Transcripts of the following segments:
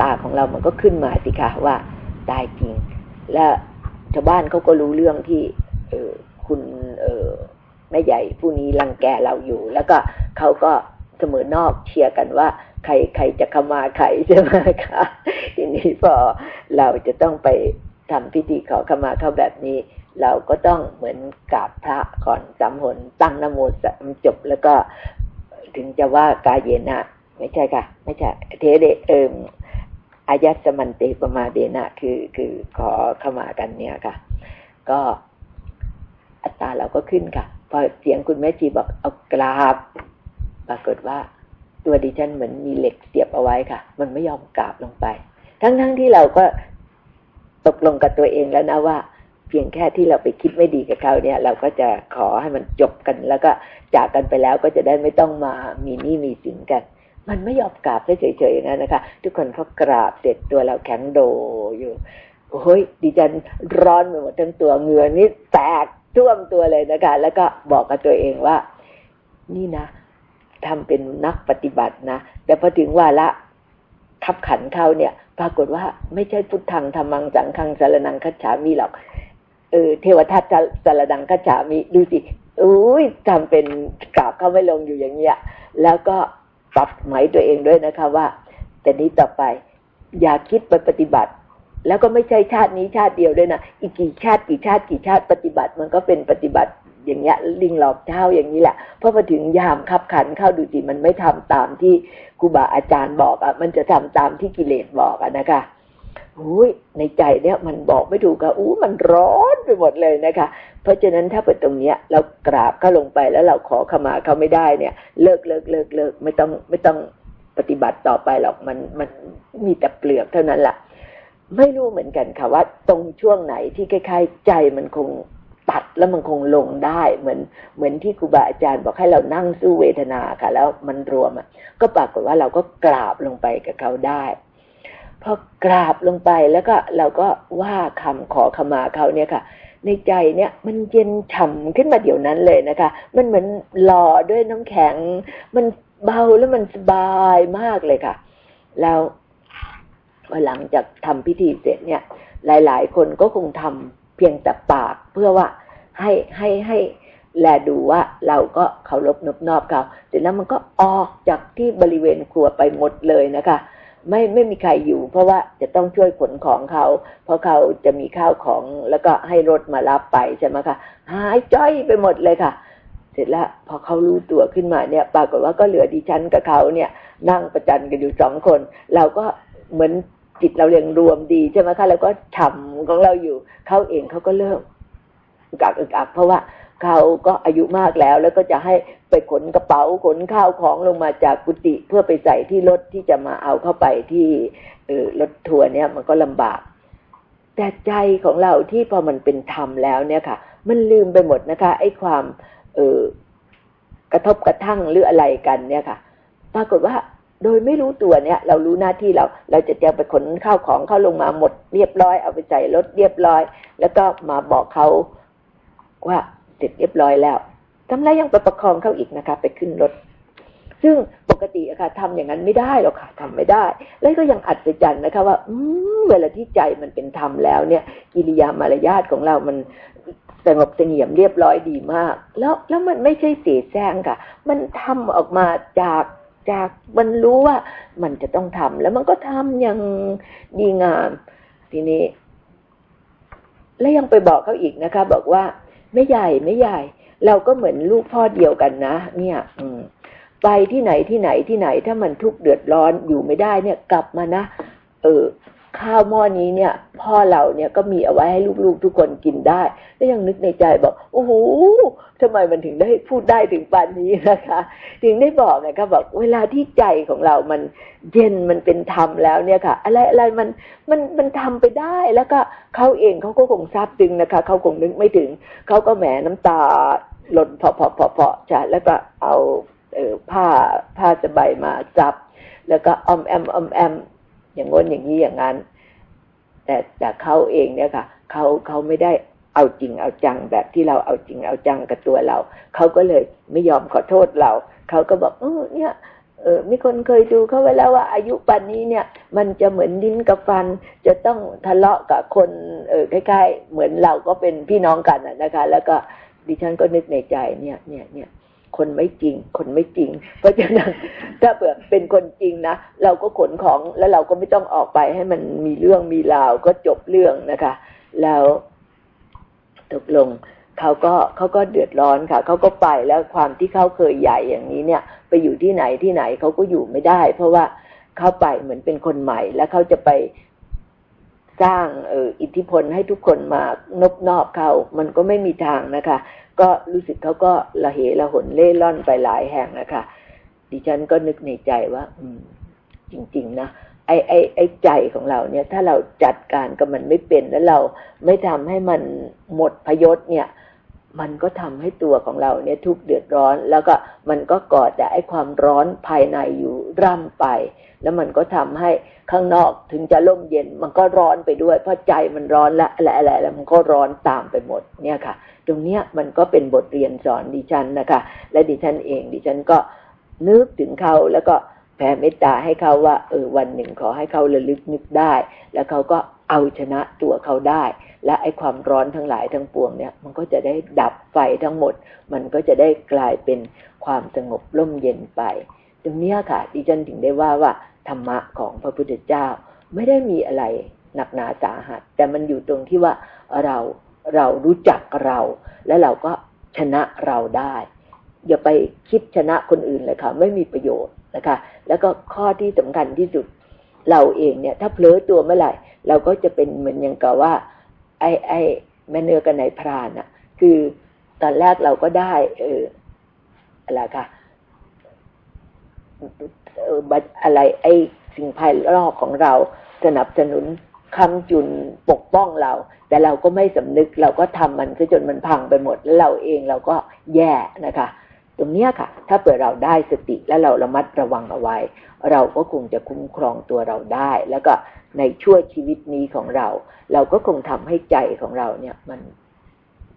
ตาของเรามันก็ขึ้นมาสิคะว่าตายจริง และชาวบ้านเขาก็รู้เรื่องที่เออคุณเออแม่ใหญ่ผู้นี้รังแกเราอยู่ แล้วก็เขาก็เสมอนอกเชียร์กันว่า ใครใครจะขมาใครใช่ไหมคะทีนี้พอเราจะต้องไปทำพิธีขอขมาเขาแบบนี้ เราก็ต้องเหมือนกราบพระก่อนสามหนตั้งนโมสามจบแล้วก็ถึงจะว่ากายเยนะ ไม่ใช่ค่ะ ไม่ใช่เทเดเอิม อายัสมันเตปมาเดนะคือคือขอขมากันเนี่ยค่ะ ก็อัตราเราก็ขึ้นค่ะ พอเสียงคุณแม่จีบอกเอากราบ ปรากฏว่า ตัวดิฉันเหมือนมีเหล็กเสียบเอาไว้ค่ะ มันไม่ยอมกราบลงไป ทั้งๆทที่เราก็ตกลงกับตัวเองแล้วนะว่า เพียงแค่ที่เราไปคิดไม่ดีกับเขาเนี่ย เราก็จะขอให้มันจบกัน แล้วก็จากกันไปแล้วก็จะได้ไม่ต้องมามีนี้มีสินกัน มันไม่ยอมกราบเฉยๆอย่างนั้นนะคะ ทุกคนเขากราบเสร็จตัวเราแข็งโดอยู่โอ้ยดิฉันร้อนไปหมดทั้งตัวเหงื่อนี่แตกท่วมตัวเลยนะคะ แล้วก็บอกกับตัวเองว่า นี่นะทำเป็นนักปฏิบัตินะแต่พอถึงวาระขับขันเข้าเนี่ย ปรากฏว่าไม่ใช่พุทธังธรรมังสังฆังสารนังคัจฉามีหรอกเออเทวทัตสารดังคัจฉามีดูสิอุ้ยทำเป็นกราบเข้าไม่ลงอยู่อย่างเงี้ยแล้วก็ ปรับหมายตัวเองด้วยนะคะว่า แต่นี้ต่อไปอย่าคิดไปปฏิบัติ แล้วก็ไม่ใช่ชาตินี้ชาติเดียวด้วยนะอีกกี่ชาติกี่ชาติกี่ชาติปฏิบัติ มันก็เป็นปฏิบัติอย่างเงี้ยลิงหลอกเจ้าอย่างนี้แหละเพราะพอถึงยามขับขันเข้าดูสิมันไม่ทำตามที่ครูบาอาจารย์บอกอะ่ะมันจะทำตามที่กิเลสบอกอะนะคะอุ้ยในใจเนี่ยมันบอกไม่ถูกอะอู้มันร้อนไปหมดเลยนะคะ เพราะฉะนั้นถ้าเปิดตรงเนี้ยเรากราบเข้าลงไปแล้วเราขอขมาเขาไม่ได้เนี่ย เลิกเลิกเลิกเลิกไม่ต้องไม่ต้องปฏิบัติต่อไปหรอกมันมันมีแต่เปลือกเท่านั้นแหละไม่รู้เหมือนกันค่ะว่า ตรงช่วงไหนที่คล้ายๆใจมันคงตัดแล้วมันคงลงได้เหมือนเหมือนที่ครูบาอาจารย์บอกให้เรานั่งสู้เวทนาค่ะ แล้วมันรวมอะก็ปรากฏว่าเราก็กราบลงไปกับเขาได้พอกราบลงไปแล้วก็เราก็ว่าคำขอขมาเขาเนี่ยค่ะ ในใจเนี่ยมันเย็นฉ่ำขึ้นมาเดี๋ยวนั้นเลยนะคะ มันเหมือนหล่อด้วยน้ำแข็ง มันเบาแล้วมันสบายมากเลยค่ะ แล้วพอหลังจากทำพิธีเสร็จเนี่ย หลาย ๆ คนก็คงทำเพียงแต่ปากเพื่อว่าให้ให้ให้แลดูว่าเราก็เคารพนบนอบเขาเสร็จแล้วมันก็ออกจากที่บริเวณครัวไปหมดเลยนะคะ ไม่ไม่มีใครอยู่ เพราะว่าจะต้องช่วยขนของเขา เพราะเขาจะมีข้าวของแล้วก็ให้รถมารับไปใช่ไหมคะหายจ้อยไปหมดเลยค่ะ เสร็จแล้วพอเขารู้ตัวขึ้นมาเนี่ย ปรากฏว่าก็เหลือดิฉันกับเขาเนี่ย นั่งประจันกันอยู่สองคน เราก็เหมือนจิตเราเรียงรวมดีใช่ไหมคะแล้วก็ฉ่ำของเราอยู่เขาเองเขาก็เริ่มกักอึกอักเพราะว่า เขาก็อายุมากแล้ว แล้วก็จะให้ไปขนกระเป๋าขนข้าวของลงมาจากกุฏิเพื่อไปใส่ที่รถที่จะมาเอาเข้าไปที่รถทัวร์เนี่ยมันก็ลำบาก แต่ใจของเราที่พอมันเป็นธรรมแล้วเนี่ยค่ะ มันลืมไปหมดนะคะ ไอ้ความเออกระทบกระทั่งหรืออะไรกันเนี่ยค่ะ ปรากฏว่าโดยไม่รู้ตัวเนี่ย เรารู้หน้าที่เรา เราจะจะไปขนข้าวของเข้าลงมาหมดเรียบร้อยเอาไปใส่รถเรียบร้อย แล้วก็มาบอกเขาว่า เสร็จเรียบร้อยแล้วทำไรยังไปประคองเขาอีกนะคะ ไปขึ้นรถ ซึ่งปกติอะค่ะทำอย่างนั้นไม่ได้หรอกค่ะทำไม่ได้ แล้วก็ยังอัศจรรย์นะคะ ว่าอืเวลาที่ใจมันเป็นธรรมแล้วเนี่ย กิริยามารยาทของเรามันสงบเสงี่ยมเรียบร้อยดีมาก แล้วแล้วมันไม่ใช่เสียแซงค่ะ มันทำออกมาจากจากมันรู้ว่ามันจะต้องทำแล้วมันก็ทำอย่างดีงาม ทีนี้ แล้วยังไปบอกเขาอีกนะคะ บอกว่า ไม่ใหญ่ไม่ใหญ่ เราก็เหมือนลูกพ่อเดียวกันนะ เนี่ย อืมไปที่ไหนที่ไหนที่ไหนถ้ามันทุกข์เดือดร้อนอยู่ไม่ได้เนี่ยกลับมานะ เออ ข้าวหม้อนี้เนี่ย พ่อเราเนี่ยก็มีเอาไว้ให้ลูกๆทุกคนกินได้ แล้วยังนึกในใจบอก โอ้โหทำไมมันถึงได้พูดได้ถึงปานนี้นะคะ ถึงได้บอกไงคะบอกเวลาที่ใจของเรามันเย็นมันเป็นธรรมแล้วเนี่ยค่ะ อะไรอะไรมันมันมันทำไปได้แล้วก็เขาเองเขาก็คงทราบซึ้งนะคะเขาคงนึกไม่ถึงเขาก็แหมน้ำตาหล่นเพาะเพาะเพาะเพาะจ้ะแล้วก็เอาเออผ้าผ้าสบายมาจับ แล้วก็อมแอมอมแอม อย่างง้นอย่างนี้อย่างนั้น แต่แต่เขาเองเนี่ยค่ะเขาเขาไม่ได้เอาจริงเอาจังแบบที่เราเอาจริงเอาจังกับตัวเราเขาก็เลยไม่ยอมขอโทษเราเขาก็บอกเออเนี่ยเออมีคนเคยดูเขาไว้แล้วว่าอายุปันนี้เนี่ย มันจะเหมือนดิ้นกับฟัน จะต้องทะเลาะกับคนเออใกล้ๆเหมือนเราก็เป็นพี่น้องกันนะนะคะ แล้วก็ดิฉันก็นึกในใจเนี่ยเนี่ยเนี่ย คนไม่จริง คนไม่จริง เพราะฉะนั้นถ้าเผื่อเป็นคนจริงนะเราก็ขนของแล้วเราก็ไม่ต้องออกไปให้มันมีเรื่องมีราวก็จบเรื่องนะคะ แล้วตกลงเขาก็เขาก็เดือดร้อนค่ะเขาก็ไปแล้วความที่เขาเคยใหญ่อย่างนี้เนี่ย ไปอยู่ที่ไหนที่ไหนเขาก็อยู่ไม่ได้ เพราะว่าเขาไปเหมือนเป็นคนใหม่ แล้วเขาจะไป สร้างอออิทธิพลให้ทุกคนมานบนอบเขา มันก็ไม่มีทางนะคะ ก็รู้สึกเขาก็ละเหละหนเล่ล่อนไปหลายแห่งนะคะ ดิฉันก็นึกในใจว่า อืม จริง ๆ นะไอ้ไอ้ไอ้ใจของเราเนี่ย ถ้าเราจัดการกับมันไม่เป็นแล้วเราไม่ทำให้มันหมดพยศเนี่ย มันก็ทำให้ตัวของเราเนี่ยทุกข์เดือดร้อน แล้วก็มันก็ก่อแต่ไอ้ความร้อนภายในอยู่ร่ำไป แล้วมันก็ทำให้ข้างนอกถึงจะร่มเย็น มันก็ร้อนไปด้วย เพราะใจมันร้อนและอะไรอะไรแล้วมันก็ร้อนตามไปหมดเนี่ยค่ะ ตรงเนี้ยมันก็เป็นบทเรียนสอนดิฉันนะคะ และดิฉันเองดิฉันก็นึกถึงเขาแล้วก็แผ่เมตตาให้เขาว่าเออวันหนึ่งขอให้เขาระลึกนึกได้ แล้วเขาก็เอาชนะตัวเขาได้ และไอความร้อนทั้งหลายทั้งปวงเนี่ยมันก็จะได้ดับไฟทั้งหมด มันก็จะได้กลายเป็นความสงบร่มเย็นไป ตรงนี้ค่ะดิฉันถึงได้ว่าว่าธรรมะของพระพุทธเจ้าไม่ได้มีอะไรหนักหนาสาหัส แต่มันอยู่ตรงที่ว่าเราเรารู้จักเรา และเราก็ชนะเราได้ อย่าไปคิดชนะคนอื่นเลยค่ะ ไม่มีประโยชน์นะคะ แล้วก็ข้อที่สำคัญที่สุด เราเองเนี่ย ถ้าเผลอตัวเมื่อไหร่ เราก็จะเป็นเหมือนอย่างกับว่า อ้ไอ้แม่เนื้อกับนายพรานอะคือตอนแรกเราก็ได้ เอออะไรค่ะออบัอะไร ไอ้สิ่งภายนอกของเรา สนับสนุนคำจุนปกป้องเรา แต่เราก็ไม่สำนึกเราก็ทำมันซะจนมันพังไปหมดแล้วเราเองเราก็แย่นะคะ ตรงเนี้ยค่ะ ถ้าเปิดเราได้สติและเราระมัดระวังเอาไว้ เราก็คงจะคุ้มครองตัวเราได้ แล้วก็ในช่วงชีวิตนี้ของเรา เราก็คงทำให้ใจของเราเนี่ยมัน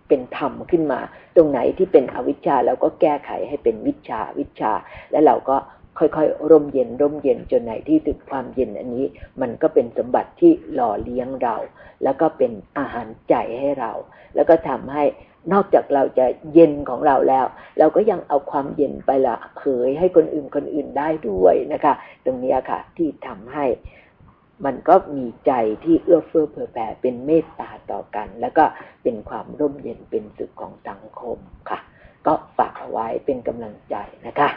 เป็นธรรมขึ้นมา ตรงไหนที่เป็นอวิชชาเราก็แก้ไขให้เป็นวิชาวิชา และเราก็ค่อยๆ ร่มเย็นร่มเย็นจนไหนที่สุดความเย็นอันนี้ มันก็เป็นสมบัติที่หล่อเลี้ยงเรา แล้วก็เป็นอาหารใจให้เรา แล้วก็ทำให้ นอกจากเราจะเย็นของเราแล้ว เราก็ยังเอาความเย็นไปละเผยให้คนอื่นคนอื่นได้ด้วยนะคะ ตรงนี้ค่ะ ที่ทำให้มันก็มีใจที่เอื้อเฟื้อเผื่อแผ่เป็นเมตตาต่อกัน แล้วก็เป็นความร่มเย็นเป็นสุขของสังคมค่ะ ก็ฝากเอาไว้เป็นกำลังใจนะคะ